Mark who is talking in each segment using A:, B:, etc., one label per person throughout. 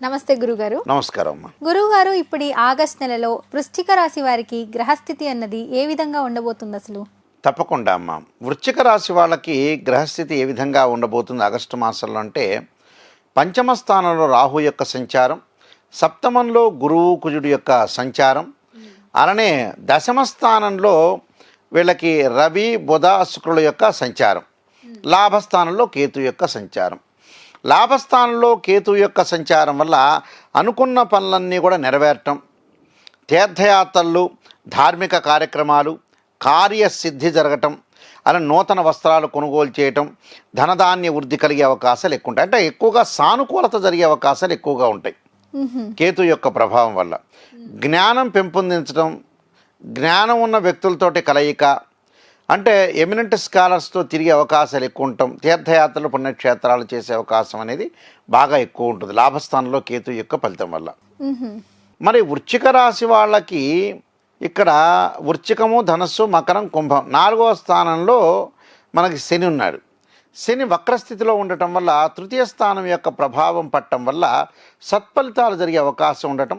A: నమస్తే గురుగారు.
B: నమస్కారం అమ్మా.
A: గురువుగారు ఇప్పుడు ఈ ఆగస్ట్ నెలలో వృశ్చిక రాశి వారికి గ్రహస్థితి అన్నది ఏ విధంగా ఉండబోతుంది అసలు?
B: తప్పకుండా అమ్మా. వృశ్చిక రాశి వాళ్ళకి గ్రహస్థితి ఏ విధంగా ఉండబోతుంది ఆగస్టు మాసంలో అంటే పంచమ స్థానంలో రాహు యొక్క సంచారం సప్తమంలో గురువు కుజుడు యొక్క సంచారం అలానే దశమ స్థానంలో వీళ్ళకి రవి బుధ శుక్రుల యొక్క సంచారం లాభస్థానంలో కేతు యొక్క సంచారం. లాభస్థానంలో కేతు యొక్క సంచారం వల్ల అనుకున్న పనులన్నీ కూడా నెరవేరటం. తీర్థయాత్రలు ధార్మిక కార్యక్రమాలు కార్యసిద్ధి జరగటం అలా నూతన వస్త్రాలు కొనుగోలు చేయటం ధనధాన్య వృద్ధి కలిగే అవకాశాలు ఎక్కువ ఉంటాయి అంటే ఎక్కువగా సానుకూలత జరిగే అవకాశాలు ఎక్కువగా ఉంటాయి. కేతు యొక్క ప్రభావం వల్ల. జ్ఞానం పెంపొందించడం జ్ఞానం ఉన్న వ్యక్తులతోటి కలయిక అంటే ఎమినెంట్ స్కాలర్స్తో తిరిగే అవకాశాలు ఎక్కువ ఉంటాం తీర్థయాత్రలు పుణ్యక్షేత్రాలు చేసే అవకాశం అనేది బాగా ఎక్కువ ఉంటుంది. లాభస్థానంలో కేతు యొక్క ఫలితం వల్ల. మరి వృశ్చిక రాశి వాళ్ళకి ఇక్కడ వృశ్చికము ధనస్సు మకరం కుంభం నాలుగవ స్థానంలో మనకి శని ఉన్నాడు. శని వక్రస్థితిలో ఉండటం వల్ల తృతీయ స్థానం యొక్క ప్రభావం పట్టడం వల్ల సత్ఫలితాలు జరిగే అవకాశం ఉండటం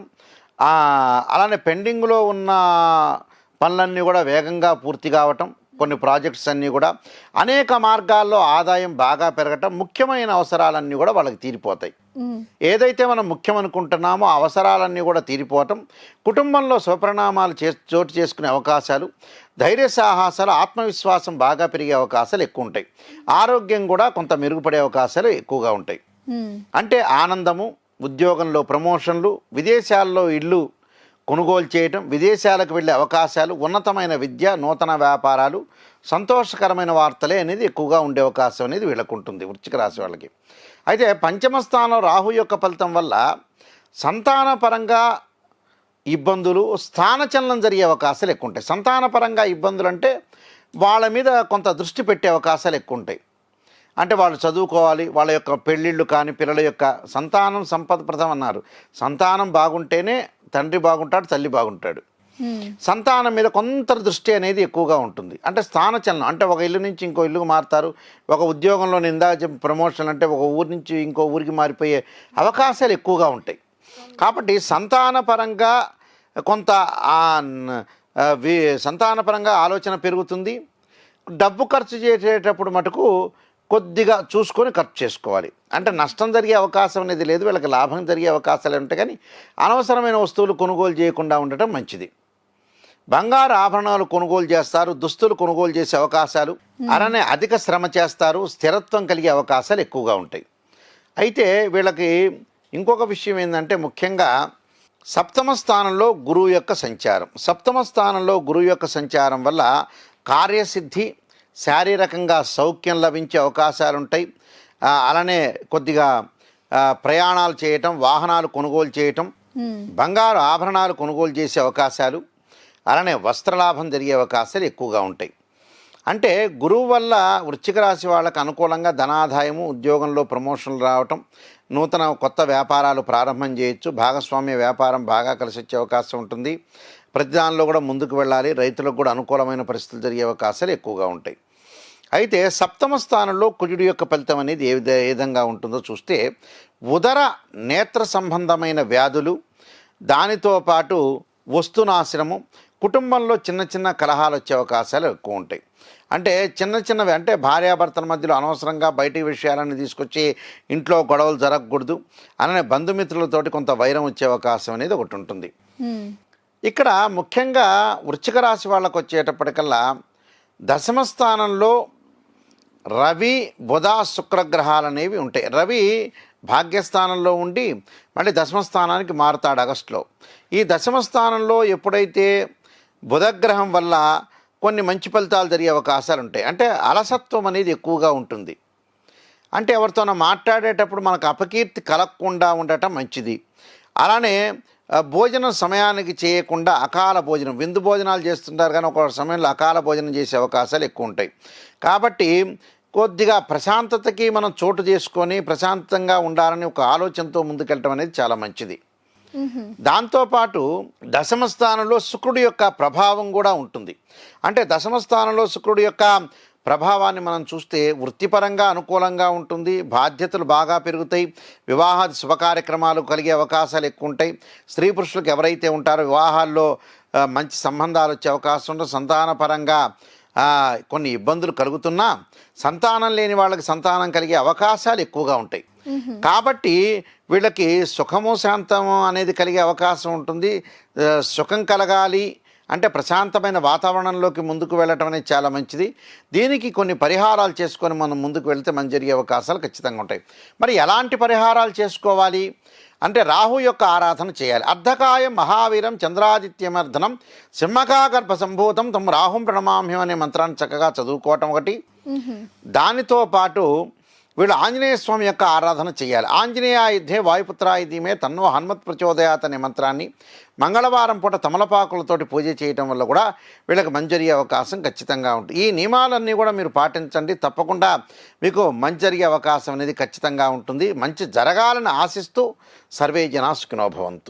B: అలానే పెండింగ్లో ఉన్న పనులన్నీ కూడా వేగంగా పూర్తి కావటం కొన్ని ప్రాజెక్ట్స్ అన్నీ కూడా అనేక మార్గాల్లో ఆదాయం బాగా పెరగటం ముఖ్యమైన అవసరాలన్నీ కూడా వాళ్ళకి తీరిపోతాయి. ఏదైతే మనం ముఖ్యం అనుకుంటున్నామో అవసరాలన్నీ కూడా తీరిపోవటం కుటుంబంలో స్వపరిణామాలు చే చోటు చేసుకునే అవకాశాలు ధైర్య సాహసాలు ఆత్మవిశ్వాసం బాగా పెరిగే అవకాశాలు ఎక్కువ ఉంటాయి ఆరోగ్యం కూడా కొంత మెరుగుపడే అవకాశాలు ఎక్కువగా ఉంటాయి. అంటే ఆనందము ఉద్యోగంలో ప్రమోషన్లు విదేశాల్లో ఇళ్ళు కొనుగోలు చేయటం విదేశాలకు వెళ్ళే అవకాశాలు ఉన్నతమైన విద్య నూతన వ్యాపారాలు సంతోషకరమైన వార్తలే అనేది ఎక్కువగా ఉండే అవకాశం అనేది వీళ్ళకు ఉంటుంది వృచ్చిక రాశి వాళ్ళకి. అయితే పంచమ స్థానం రాహు యొక్క ఫలితం వల్ల సంతానపరంగా ఇబ్బందులు స్థానచలనం జరిగే అవకాశాలు ఎక్కువ ఉంటాయి. సంతానపరంగా ఇబ్బందులు అంటే వాళ్ళ మీద కొంత దృష్టి పెట్టే అవకాశాలు ఎక్కువ ఉంటాయి. అంటే వాళ్ళు చదువుకోవాలి వాళ్ళ యొక్క పెళ్ళిళ్ళు కానీ పిల్లల యొక్క సంతానం సంపద ప్రదం అన్నారు సంతానం బాగుంటేనే తండ్రి బాగుంటాడు తల్లి బాగుంటాడు. సంతానం మీద కొంత దృష్టి అనేది ఎక్కువగా ఉంటుంది. అంటే స్థానచలనం అంటే ఒక ఇల్లు నుంచి ఇంకో ఇల్లుకు మారుతారు. ఒక ఉద్యోగంలో నిందా ప్రమోషన్ అంటే ఒక ఊరి నుంచి ఇంకో ఊరికి మారిపోయే అవకాశాలు ఎక్కువగా ఉంటాయి. కాబట్టి సంతానపరంగా కొంత సంతానపరంగా ఆలోచన పెరుగుతుంది. డబ్బు ఖర్చు చేసేటప్పుడు మటుకు కొద్దిగా చూసుకొని ఖర్చు చేసుకోవాలి. అంటే నష్టం జరిగే అవకాశం అనేది లేదు వీళ్ళకి లాభం జరిగే అవకాశాలు ఉంటాయి కానీ అనవసరమైన వస్తువులు కొనుగోలు చేయకుండా ఉండటం మంచిది. బంగారు ఆభరణాలు కొనుగోలు చేస్తారు దుస్తులు కొనుగోలు చేసే అవకాశాలు అలానే అధిక శ్రమ చేస్తారు స్థిరత్వం కలిగే అవకాశాలు ఎక్కువగా ఉంటాయి. అయితే వీళ్ళకి ఇంకొక విషయం ఏంటంటే ముఖ్యంగా సప్తమ స్థానంలో గురువు యొక్క సంచారం. సప్తమ స్థానంలో గురువు యొక్క సంచారం వల్ల కార్యసిద్ధి శారీరకంగా సౌఖ్యం లభించే అవకాశాలు ఉంటాయి అలానే కొద్దిగా ప్రయాణాలు చేయటం వాహనాలు కొనుగోలు చేయటం. బంగారు ఆభరణాలు కొనుగోలు చేసే అవకాశాలు అలానే వస్త్రలాభం జరిగే అవకాశాలు ఎక్కువగా ఉంటాయి. అంటే గురువు వల్ల వృశ్చిక రాశి వాళ్ళకు అనుకూలంగా ధనాదాయము ఉద్యోగంలో ప్రమోషన్లు రావటం నూతన కొత్త వ్యాపారాలు ప్రారంభం చేయొచ్చు భాగస్వామ్య వ్యాపారం బాగా కలిసి వచ్చే అవకాశం ఉంటుంది. ప్రతి దానిలో కూడా ముందుకు వెళ్ళాలి. రైతులకు కూడా అనుకూలమైన పరిస్థితులు జరిగే అవకాశాలు ఎక్కువగా ఉంటాయి. అయితే సప్తమ స్థానంలో కుజుడి యొక్క ఫలితం అనేది ఏ విధ- ఏ విధంగా ఉంటుందో చూస్తే ఉదర నేత్ర సంబంధమైన వ్యాధులు దానితో పాటు వస్తునాశనము కుటుంబంలో చిన్న చిన్న కలహాలు వచ్చే అవకాశాలు ఎక్కువ ఉంటాయి. అంటే చిన్న చిన్నవి అంటే భార్యాభర్తల మధ్యలో అనవసరంగా బయటి విషయాలను తీసుకొచ్చి ఇంట్లో గొడవలు జరగకూడదు. అలానే బంధుమిత్రులతోటి కొంత వైరం వచ్చే అవకాశం అనేది ఒకటి ఉంటుంది. ఇక్కడ ముఖ్యంగా వృశ్చిక రాశి వాళ్ళకు వచ్చేటప్పటికల్లా దశమ స్థానంలో రవి బుధ శుక్రగ్రహాలు అనేవి ఉంటాయి. రవి భాగ్యస్థానంలో ఉండి మళ్ళీ దశమ స్థానానికి మారుతాడు ఆగస్టులో. ఈ దశమ స్థానంలో ఎప్పుడైతే బుధగ్రహం వల్ల కొన్ని మంచి ఫలితాలు జరిగే అవకాశాలు ఉంటాయి. అంటే అలసత్వం అనేది ఎక్కువగా ఉంటుంది. అంటే ఎవరితోనో మాట్లాడేటప్పుడు మనకు అపకీర్తి కలగకుండా ఉండటం మంచిది. అలానే భోజనం సమయానికి చేయకుండా అకాల భోజనం విందు భోజనాలు చేస్తుంటారు కానీ ఒక సమయంలో అకాల భోజనం చేసే అవకాశాలు ఎక్కువ ఉంటాయి. కాబట్టి కొద్దిగా ప్రశాంతతకి మనం చోటు చేసుకొని ప్రశాంతంగా ఉండాలని ఒక ఆలోచనతో ముందుకెళ్ళటం అనేది చాలా మంచిది. దాంతోపాటు దశమ స్థానంలో శుక్రుడి యొక్క ప్రభావం కూడా ఉంటుంది. అంటే దశమ స్థానంలో శుక్రుడి యొక్క ప్రభావాన్ని మనం చూస్తే వృత్తిపరంగా అనుకూలంగా ఉంటుంది బాధ్యతలు బాగా పెరుగుతాయి వివాహాది శుభ కార్యక్రమాలు కలిగే అవకాశాలు ఎక్కువ ఉంటాయి. స్త్రీ పురుషులకు ఎవరైతే ఉంటారో వివాహాల్లో మంచి సంబంధాలు వచ్చే అవకాశం ఉంటుంది సంతానపరంగా కొన్ని ఇబ్బందులు కలుగుతున్నా సంతానం లేని వాళ్ళకి సంతానం కలిగే అవకాశాలు ఎక్కువగా ఉంటాయి. కాబట్టి వీళ్ళకి సుఖము శాంతము అనేది కలిగే అవకాశం ఉంటుంది. సుఖం కలగాలి అంటే ప్రశాంతమైన వాతావరణంలోకి ముందుకు వెళ్ళటం అనేది చాలా మంచిది. దీనికి కొన్ని పరిహారాలు చేసుకొని మనం ముందుకు వెళ్తే మంచి జరిగే అవకాశాలు ఖచ్చితంగా ఉంటాయి. మరి ఎలాంటి పరిహారాలు చేసుకోవాలి? అంటే రాహు యొక్క ఆరాధన చేయాలి. అర్ధకాయం మహావీరం చంద్రాదిత్యమర్ధనం సింహకాగర్భ సంభూతం తమ రాహుం ప్రణమామ్యం అనే మంత్రాన్ని చక్కగా చదువుకోవటం ఒకటి. దానితో పాటు వీళ్ళు ఆంజనేయ స్వామి యొక్క ఆరాధన చేయాలి. ఆంజనేయాయుధే వాయుపుత్రాయుధీమే తన్నో హనుమత్ ప్రచోదయాత్ అనే మంత్రాన్ని మంగళవారం పూట తమలపాకులతోటి పూజ చేయటం వల్ల కూడా వీళ్ళకి మంచి అవకాశం ఖచ్చితంగా ఉంటుంది. ఈ నియమాలన్నీ కూడా మీరు పాటించండి. తప్పకుండా మీకు మంచి జరిగే అవకాశం అనేది ఖచ్చితంగా ఉంటుంది. మంచి జరగాలని ఆశిస్తూ సర్వే జనా సుఖినోభవంతు